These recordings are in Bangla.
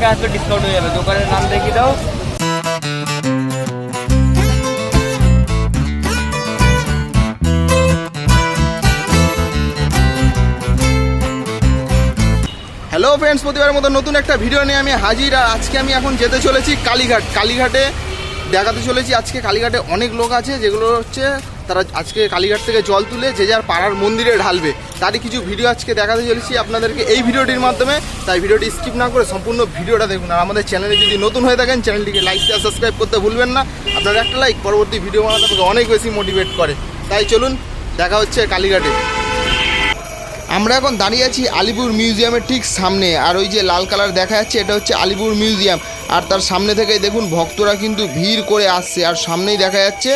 থেকে আসবে ডিসকাউন্ট হয়ে যাবে। দোকানের নাম দেখিয়ে দাও। হ্যালো ফ্রেন্ডস প্রতিবারের মতো নতুন একটা ভিডিও নিয়ে আমি হাজির, আর আজকে আমি এখন যেতে চলেছি কালীঘাট। কালীঘাটে দেখাতে চলেছি, আজকে কালীঘাটে অনেক লোক আছে, যেগুলো হচ্ছে তারা আজকে কালীঘাট থেকে জল তুলে যে যার পাড়ার মন্দিরে ঢালবে। তারই কিছু ভিডিও আজকে দেখাতে চলেছি আপনাদেরকে এই ভিডিওটির মাধ্যমে। তাই ভিডিওটি স্কিপ না করে সম্পূর্ণ ভিডিওটা দেখুন। আর আমাদের চ্যানেলে যদি নতুন হয়ে থাকেন, চ্যানেলটিকে লাইক, শেয়ার, সাবস্ক্রাইব করতে ভুলবেন না। আপনারা একটা লাইক, পরবর্তী ভিডিও বানাতে আমাকে অনেক বেশি মোটিভেট করে। তাই চলুন, দেখা হচ্ছে কালীঘাটে। আমরা এখন দাঁড়িয়ে আছি আলিপুর মিউজিয়ামের ঠিক সামনে। আর ওই যে লাল কালার দেখা যাচ্ছে, এটা হচ্ছে আলিপুর মিউজিয়াম। আর তার সামনে থেকেই দেখুন, ভক্তরা কিন্তু ভিড় করে আসছে। আর সামনেই দেখা যাচ্ছে,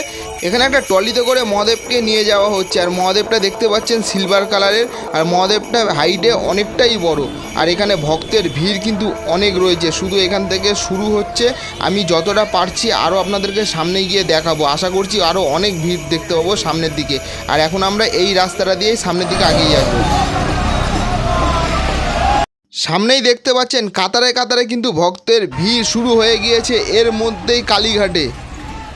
এখানে একটা ট্রলিতে করে মহাদেবকে নিয়ে যাওয়া হচ্ছে। আর মহাদেবটা দেখতে পাচ্ছেন সিলভার কালারের। আর মহাদেবটা হাইটে অনেকটাই বড়। আর এখানে ভক্তের ভিড় কিন্তু অনেক রয়েছে। শুধু এখান থেকে শুরু হচ্ছে। আমি যতটা পারছি আরও আপনাদেরকে সামনে গিয়ে দেখাবো। আশা করছি আরও অনেক ভিড় দেখতে পাবো সামনের দিকে। আর এখন আমরা এই রাস্তাটা দিয়েই সামনের দিকে এগিয়ে যাব। সামনেই দেখতে পাচ্ছেন কাতারে কাতারে কিন্তু ভক্তের ভিড় শুরু হয়ে গিয়েছে। এর মধ্যেই কালীঘাটে।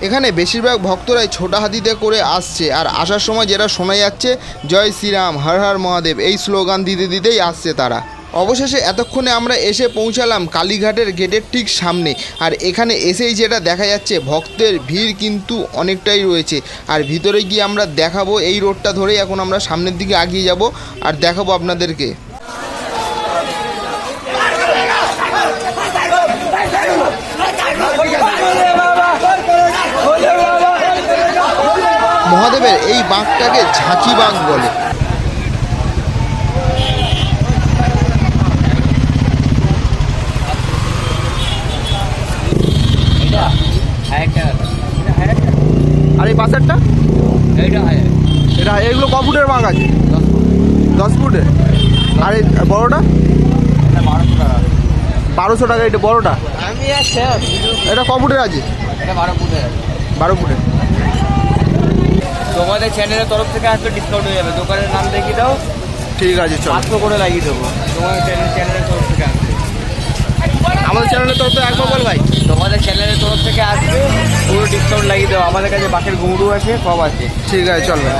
এখানে বেশিরভাগ ভক্তরাই ছোটা হাতিতে করে আসছে। আর আসার সময় যেটা শোনা যাচ্ছে, জয় শ্রীরাম, হর হর মহাদেব, এই স্লোগান দিতে দিতেই আসছে তারা। অবশেষে এতক্ষণে আমরা এসে পৌঁছালাম কালীঘাটের গেটের ঠিক সামনে। আর এখানে এসেই যেটা দেখা যাচ্ছে, ভক্তের ভিড় কিন্তু অনেকটাই রয়েছে। আর ভিতরে গিয়ে আমরা দেখাবো এই রোডটা ধরেই এখন আমরা সামনের দিকে এগিয়ে যাব। আর দেখাবো আপনাদেরকে। মহাদেবের এই বাঁকটাকে ঝাঁকি বাঁক বলে। আর এই পাশেরটা? এইটা এটা এগুলো ক ফুটের বাঁক আছে? দশ ফুট। আর এই বড়টা? বারোশো টাকা এটা বড়টা? এটা ক ফুটের আছে? এটা বারো ফুটের। বারো ফুটের। তোমাদের চ্যানেলের তরফ থেকে আসবে ডিসকাউন্ট হয়ে যাবে। দোকানের নাম দেখিয়ে দাও। ঠিক আছে চল। পাঁচশো করে লাগিয়ে দেবো। তোমাদের চ্যানেল চ্যানেলের তরফ থেকে আসবে আমাদের চ্যানেলের তরফ থেকে একবার বল ভাই। তোমাদের চ্যানেলের তরফ থেকে আসবে পুরো ডিসকাউন্ট লাগিয়ে দেবো আমাদের কাছে বাসের গুঁড়ো আছে সব আছে। ঠিক আছে চল ভাই।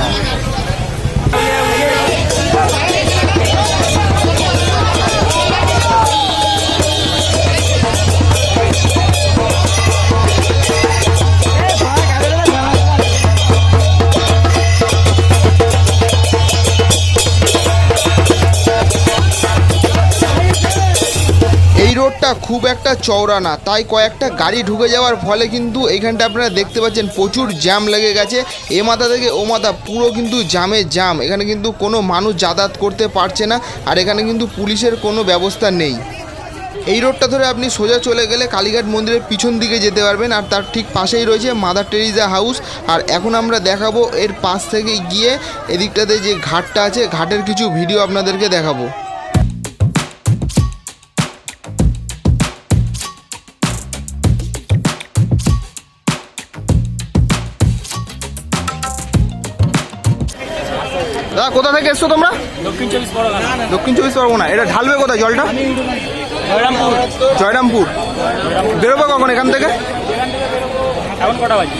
রোডটা খুব একটা চওড়া না, তাই কয়েকটা গাড়ি ঢুকে যাওয়ার ফলে কিন্তু এইখানটা আপনারা দেখতে পাচ্ছেন প্রচুর জ্যাম লেগে গেছে। এ মাথা থেকে ও মাথা পুরো কিন্তু জ্যামে জ্যাম, এখানে কিন্তু কোনো মানুষ যাতায়াত করতে পারছে না আর এখানে কিন্তু পুলিশের কোনো ব্যবস্থা নেই। এই রোডটা ধরে আপনি সোজা চলে গেলে কালীঘাট মন্দিরের পিছন দিকে যেতে পারবেন আর তার ঠিক পাশেই রয়েছে মাদার টেরিজা হাউস। আর এখন আমরা দেখাবো এর পাশ থেকে গিয়ে এদিকটাতে যে ঘাটটা আছে, ঘাটের কিছু ভিডিও আপনাদেরকে দেখাবো। কোথা থেকে এসছো তোমরা? দক্ষিণ চব্বিশ পরগনা। দক্ষিণ চব্বিশ পরগনা। এটা ঢালবে কোথায় জলটা? জয়রামপুর। জয়রামপুর। বেরোবে কখন এখান থেকে? এখন কটা বাজে?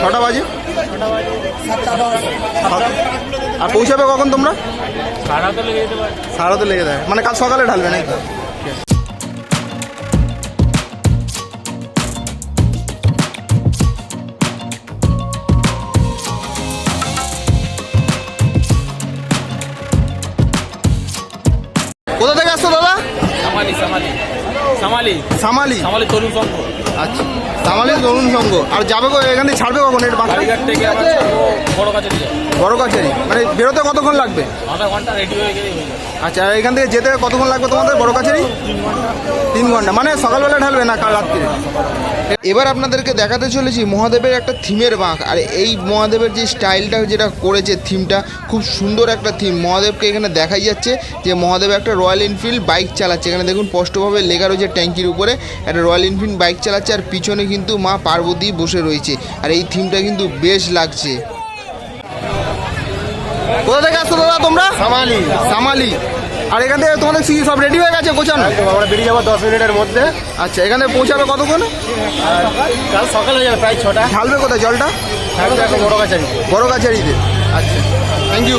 ছটা বাজে। আর পৌঁছাবে কখন তোমরা? সারা তো লেগে যেতে পারে। সারা তো লেগে দেয় মানে কাল সকালে ঢালবে নাকি? সামালি। সামালি? সামালি তরুণ সংঘ। আচ্ছা। সামালি তরুণ সংঘ। আর যাবে এখান থেকে ছাড়বে কখন? এটা বাসটা কালীঘাট থেকে বড় কাছে বড় কাছারি। মানে বেরোতে কতক্ষণ লাগবে? আধা ঘণ্টা রেডি হয়ে গেলে হয়ে যাবে। আচ্ছা আর এখান থেকে যেতে কতক্ষণ লাগবে তোমাদের বড় কাছারি তিন ঘণ্টা। মানে সকালবেলা ঢালবে না কাল রাত্রি? এবার আপনাদেরকে দেখাতে চলেছি মহাদেবের একটা থিমের বাঁক। আর এই মহাদেবের যে স্টাইলটা যেটা করেছে থিমটা, খুব সুন্দর একটা থিম। মহাদেবকে এখানে দেখাই যাচ্ছে যে মহাদেব একটা রয়্যাল এনফিল্ড বাইক চালাচ্ছে। এখানে দেখুন স্পষ্টভাবে লেখা রয়েছে ট্যাঙ্কির উপরে, একটা রয়্যাল এনফিল্ড বাইক চালাচ্ছে। আর পিছনে কিন্তু মা পার্বতী বসে রয়েছে। আর এই থিমটা কিন্তু বেশ লাগছে। কোথা থেকে আসছো দাদা তোমরা? সামালি। সামালি। আর এখান থেকে তোমাদের কি সব রেডি হয়ে গেছে একদম আমরা বেরিয়ে যাব দশ মিনিটের মধ্যে। আচ্ছা এখানে পৌঁছাবে কতক্ষণ? কাল সকালে যাবে প্রায় ছটা। ঢালবে কোথায় জলটা? বড় কাছারি বড় কাছারিতে আচ্ছা থ্যাংক ইউ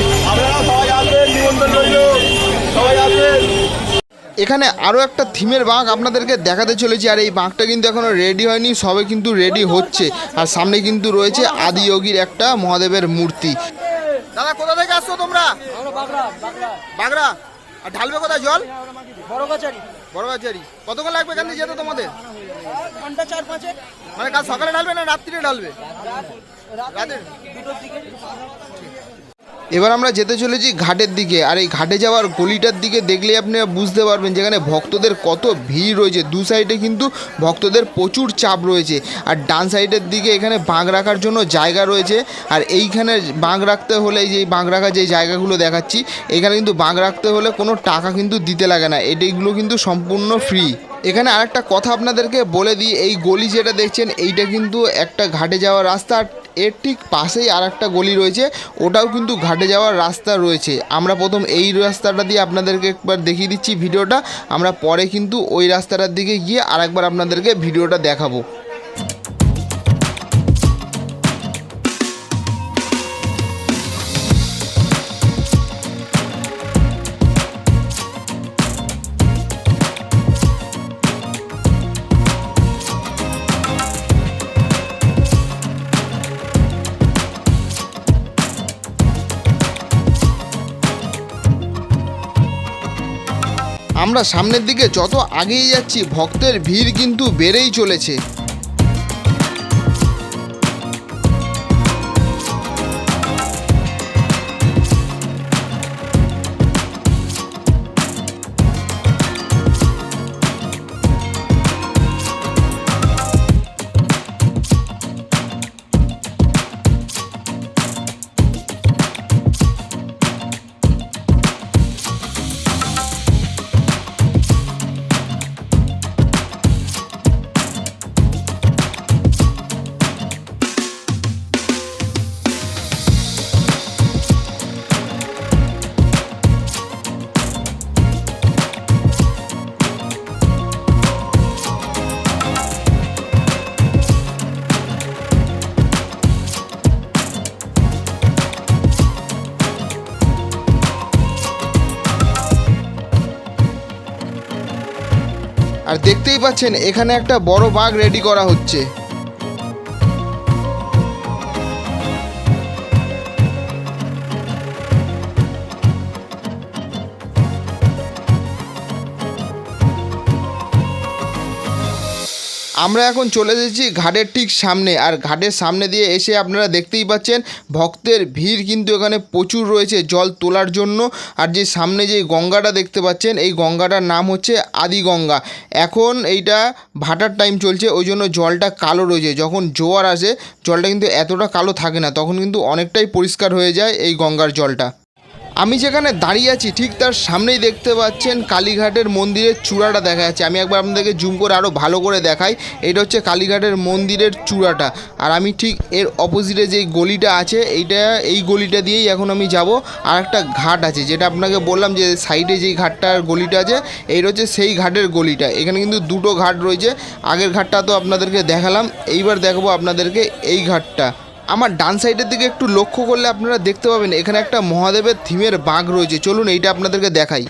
সবাই আসবেন নিমন্ত্রণ রইল। সবাই আসবেন। এখানে আরও একটা থিমের বাঁক আপনাদেরকে দেখাতে চলেছি আর এই বাঁকটা কিন্তু এখনও রেডি হয়নি সবে কিন্তু রেডি হচ্ছে। আর সামনে কিন্তু রয়েছে আদিযোগীর একটা মহাদেবের মূর্তি। দাদা কোথা থেকে আসছো তোমরা? বাগড়া আর ঢালবে কোথায় জল? বড় কাছারি বড় কাছারি কতক্ষণ লাগবে এখান যেতে তোমাদের? ঘণ্টা চার পাঁচে মানে কাল সকালে ঢালবে না রাত্রিরে ঢালবে? এবার আমরা যেতে চলেছি ঘাটের দিকে, আর এই ঘাটে যাওয়ার গলিটার দিকে দেখলে আপনি বুঝতে পারবেন যেখানে ভক্তদের কত ভিড় রয়েছে। দু সাইডে কিন্তু ভক্তদের প্রচুর চাপ রয়েছে, আর ডান সাইডের দিকে এখানে বাঁক রাখার জন্য জায়গা রয়েছে, আর এইখানে বাঁক রাখতে হলে যে বাঁক রাখার যে জায়গাগুলো দেখাচ্ছি, এখানে কিন্তু বাঁক রাখতে হলে কোনো টাকা কিন্তু দিতে লাগে না, এটাইগুলো কিন্তু সম্পূর্ণ ফ্রি এখানে আরেকটা কথা আপনাদেরকে বলে দিই, এই গলি যেটা দেখছেন, এইটা কিন্তু একটা ঘাটে যাওয়ার রাস্তা, আর এর ঠিক পাশেই আর একটা গলি রয়েছে, ওটাও কিন্তু ঘাটে যাওয়ার রাস্তা রয়েছে। আমরা প্রথম এই রাস্তাটা দিয়ে আপনাদেরকে একবার দেখিয়ে দিচ্ছি ভিডিওটা। আমরা পরে কিন্তু ওই রাস্তাটার দিকে গিয়ে আরেকবার আপনাদেরকে ভিডিওটা দেখাবো। আমরা সামনের দিকে যত আগিয়ে যাচ্ছি ভক্তের ভিড় কিন্তু বেড়েই চলেছে। আর দেখতেই পাচ্ছেন এখানে একটা বড় বাঘ রেডি করা হচ্ছে। আমরা এখন চলে এসেছি ঘাটের ঠিক সামনে। আর ঘাটের সামনে দিয়ে এসে আপনারা দেখতেই পাচ্ছেন, ভক্তের ভিড় কিন্তু এখানে প্রচুর রয়েছে জল তোলার জন্য। আর যে সামনে যে গঙ্গাটা দেখতে পাচ্ছেন, এই গঙ্গাটার নাম হচ্ছে আদি গঙ্গা এখন এইটা ভাটার টাইম চলছে, ওই জন্য জলটা কালো রয়েছে। যখন জোয়ার আসে, জলটা কিন্তু এতটা কালো থাকে না, তখন কিন্তু অনেকটাই পরিষ্কার হয়ে যায় এই গঙ্গার জলটা। আমি যেখানে দাঁড়িয়ে আছি, ঠিক তার সামনেই দেখতে পাচ্ছেন কালীঘাটের মন্দিরের চূড়াটা দেখা যাচ্ছে। আমি একবার আপনাদেরকে জুম করে আরও ভালো করে দেখাই। এটা হচ্ছে কালীঘাটের মন্দিরের চূড়াটা। আর আমি ঠিক এর অপোজিটে যেই গলিটা আছে, এইটা, এই গলিটা দিয়েই এখন আমি যাব। আর একটা ঘাট আছে, যেটা আপনাকে বললাম যে সাইডে যেই ঘাটটার গলিটা আছে, এইটা হচ্ছে সেই ঘাটের গলিটা। এখানে কিন্তু দুটো ঘাট রয়েছে। আগের ঘাটটা তো আপনাদেরকে দেখালাম। এইবার দেখাবো আপনাদেরকে এই ঘাটটা। আমার ডান সাইডের দিকে একটু লক্ষ্য করলে আপনারা দেখতে পাবেন, এখানে একটা মহাদেবের থিমের বাঘ রয়েছে। চলুন এইটা আপনাদেরকে দেখাই।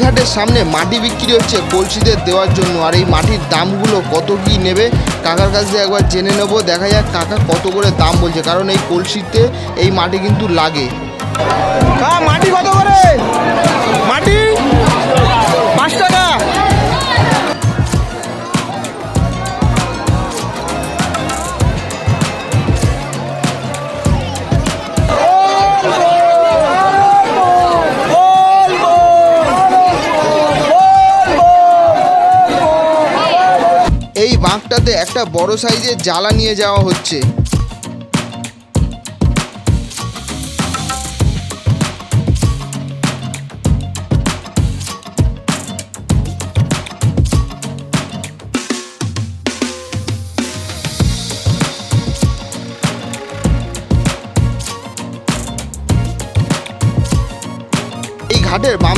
এই ঘাটের সামনে মাটি বিক্রি হচ্ছে কলসিদের দেওয়ার জন্য। আর এই মাটির দামগুলো কত কি নেবে, কাকার কাছ থেকে একবার জেনে নেব। দেখা যাক কাকা কত করে দাম বলছে, কারণ এই কলসিতে এই মাটি কিন্তু লাগে। মাটি কত করে? মাটি? একটা বড় সাইজের জ্বালা নিয়ে যাওয়া হচ্ছে।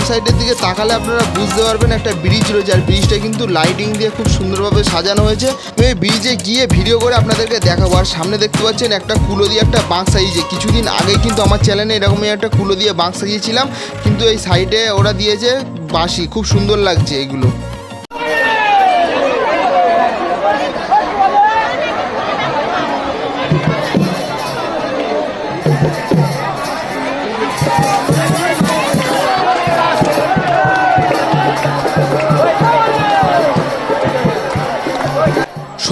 সাইডের দিকে তাকালে আপনারা বুঝতে পারবেন একটা ব্রিজ রয়েছে, আর ব্রিজটা কিন্তু লাইটিং দিয়ে খুব সুন্দরভাবে সাজানো হয়েছে। এই ব্রিজে গিয়ে ভিডিও করে আপনাদেরকে দেখাবো। আর সামনে দেখতে পাচ্ছেন একটা কুলো দিয়ে একটা বাঁক সাজিয়েছে। কিছুদিন আগে কিন্তু আমার চ্যানেলে এরকমই একটা কুলো দিয়ে বাঁক সাজিয়েছিলাম, কিন্তু এই সাইডে ওরা দিয়েছে বাঁশি। খুব সুন্দর লাগছে এগুলো।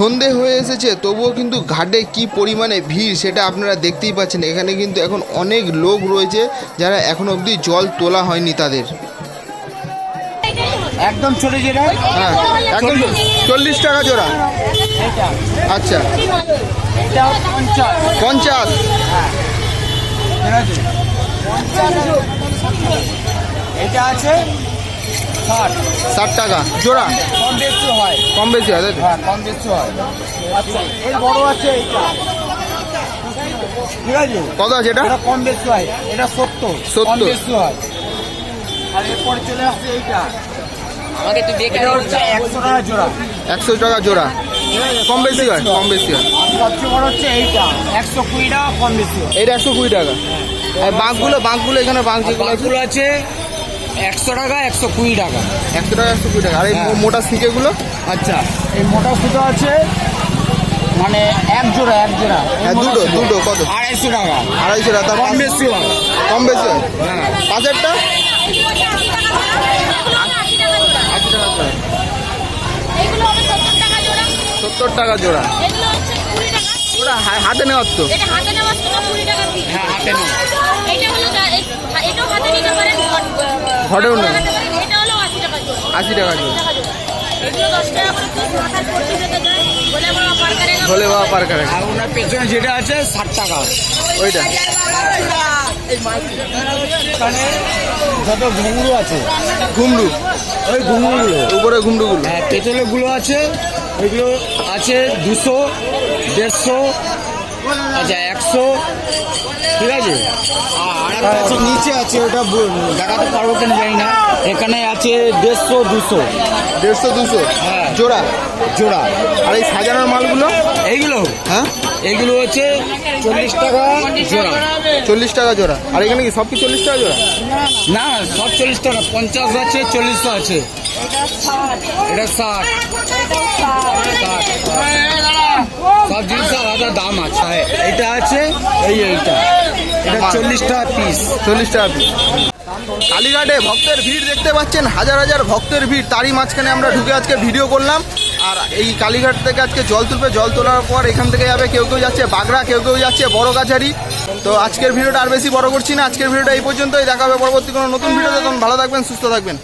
সন্ধে হয়ে এসেছে তবুও কিন্তু ঘাটে কি পরিমাণে ভিড় সেটা আপনারা দেখতেই পাচ্ছেন। এখানে কিন্তু এখন অনেক লোক রয়েছে যারা এখন অবধি জল তোলা হয়নি তাদের। একদম ছোট যেটা হ্যাঁ একদম চল্লিশ টাকা জোড়া। আচ্ছা। পঞ্চাশ। পঞ্চাশ। এটা আছে ষাট। ষাট টাকা। জোড়া? কম বেশি হয়। কম বেশি হয় হ্যাঁ কম বেশি হয়। আচ্ছা এর বড় আছে এইটা। ঠিক আছে? কত আছে এটা? এটা কম বেশি হয়। এটা সত্তর। বেশি হয়। আর এরপরে চলে আসছে এইটা। আমাকে তুই দেখে এটা হচ্ছে একশো টাকা জোড়া। একশো টাকা জোড়া। কম বেশি হয় কম বেশি হয়। সবচেয়ে বড় হচ্ছে এইটা। একশো কুড়ি টাকা কম বেশি হয়। এটা একশো কুড়ি টাকা। আর বাঁকগুলো বাঁকগুলো এখানে বাঁক যেগুলো আছে আছে একশো টাকা একশো কুড়ি টাকা। একশো টাকা একশো কুড়ি টাকা। আর এই হ্যাঁ। মোটা শিকেগুলো আচ্ছা। এই মোটা সুতো আছে মানে এক জোড়া এক জোড়া। এই হ্যাঁ, মোটা দুটো, সুতো। দুটো, কত? আড়াইশো টাকা। আড়াইশো টাকা তার কম পাঁচ- বেশি হয় কম বেশি হয়। হ্যাঁ এগুলো হবে সত্তর টাকা জোড়া। সত্তর টাকা জোড়া। এগুলো হচ্ছে কুড়ি টাকা। ওটা হা- হাতে নেওয়ার তো। এটা হাতে নেওয়া টাকা কুড়ি টাকা পিস। হ্যাঁ, হাতে নেওয়া। এটা হলো এটা হলো আশি টাকা জোড়া। ভোলে বাবা পার করে আর ওনার পেছনে যেটা আছে ষাট টাকা। ওইটা। যত ঘুঙরু আছে ওই উপরে হ্যাঁ পেছনে গুলো আছে ওইগুলো আছে দুশো দেড়শো আচ্ছা একশো ঠিক আছে? আর একটা আছে নিচে আছে ওটা দেখাতে পারব কেন জানি না। এখানে আছে দেড়শো দুশো। দেড়শো দুশো? হ্যাঁ। জোড়া? জোড়া। আর এই সাজানোর মালগুলো? এইগুলো? হ্যাঁ? এইগুলো হচ্ছে চল্লিশ টাকা জোড়া। চল্লিশ টাকা জোড়া। আর এখানে কি সব কি চল্লিশ টাকা জোড়া? না সব চল্লিশ টাকা। পঞ্চাশ আছে চল্লিশ আছে। এটা ষাট। ষাট সব জিনিস আলাদা দাম আছে হ্যাঁ, এইটা আছে এই এইটা এটা চল্লিশ টাকা পিস চল্লিশ টাকা পিস কালীঘাটে ভক্তের ভিড় দেখতে পাচ্ছেন, হাজার হাজার ভক্তের ভিড়। তারই মাঝখানে আমরা ঢুকে আজকে ভিডিও করলাম। আর এই কালীঘাট থেকে আজকে জল তুলবে, জল তোলার পর এখান থেকে যাবে, কেউ কেউ যাচ্ছে বাগড়া, কেউ কেউ যাচ্ছে বড় গাছারি তো আজকের ভিডিওটা আর বেশি বড় করছি না, আজকের ভিডিওটা এই পর্যন্তই। দেখাবে পরবর্তী কোনো নতুন ভিডিও তখন ভালো থাকবেন, সুস্থ থাকবেন।